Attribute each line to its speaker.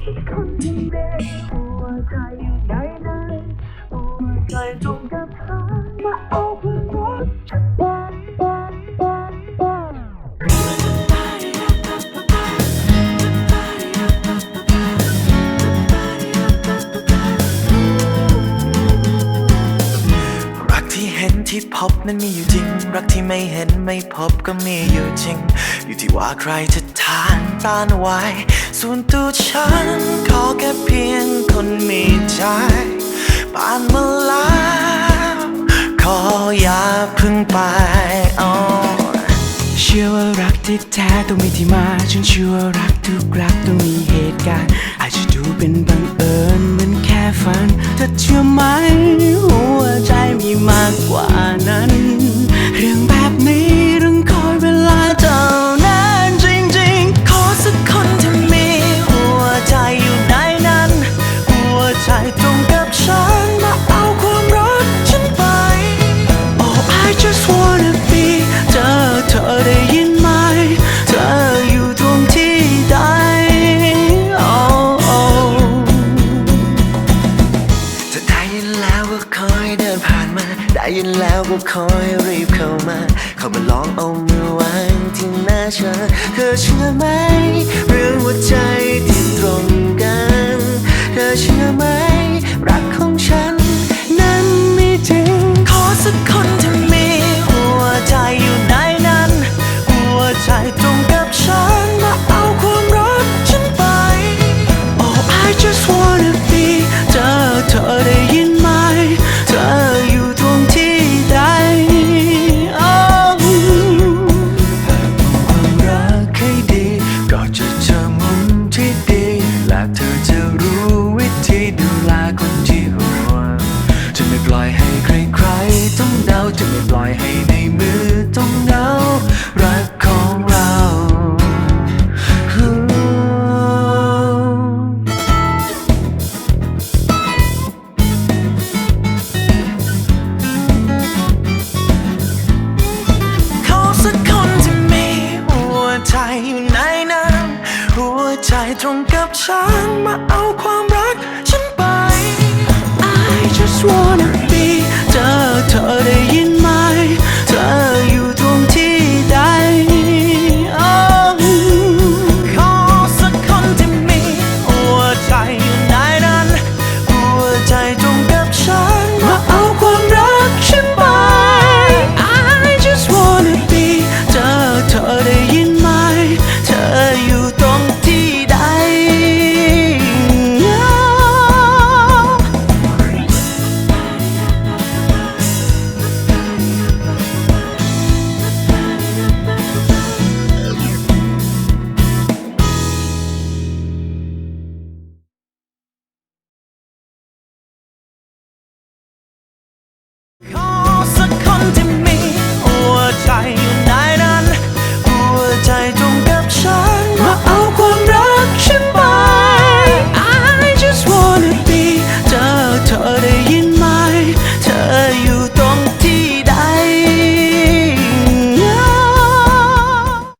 Speaker 1: สักคนที่มีหัวใจอยู่ในนั้นหัวใจจงกับเธอมาโอ นั้น
Speaker 2: มีอยู่จริง รักที่ไม่เห็นไม่พบก็มีอยู่จริง อยู่ที่ว่าใครจะทานต้านไว้ ส่วนตัวฉัน ขอแค่เพียงคนมีใจผ่านมาแล้วขออย่าพึ่งไปอ๋อ
Speaker 3: เชื่อว่ารักที่แท้ต้องมีที่มาฉันเชื่อว่ารักทุกรักต้องมีเหตุการณ์ just wanna be เธอเธอได้ยินไหม เธออยู่ตรงที่ใด Oh oh
Speaker 2: จะได้ยินแล้วก็คอยเดินผ่านมา ได้ยินแล้วก็คอยรีบเข้ามา เข้ามาลองเอามือวางที่หน้าฉันเธอเชื่อไหมเรื่องหัวใจ ได้
Speaker 3: ยินไหม เธออยู่ตรงที่ใด Oh
Speaker 2: ความรักให้ดี ก็จะเจอมุมที่ดี และเธอจะรู้วิธีดูแลคนที่ห่วงจะไม่ปล่อยให้ใครๆ ต้องเดาจะไม่ปล่อยให้ในมือต้องเดา ตรงกับฉันมาเอาความรักฉันไป
Speaker 3: I just wanna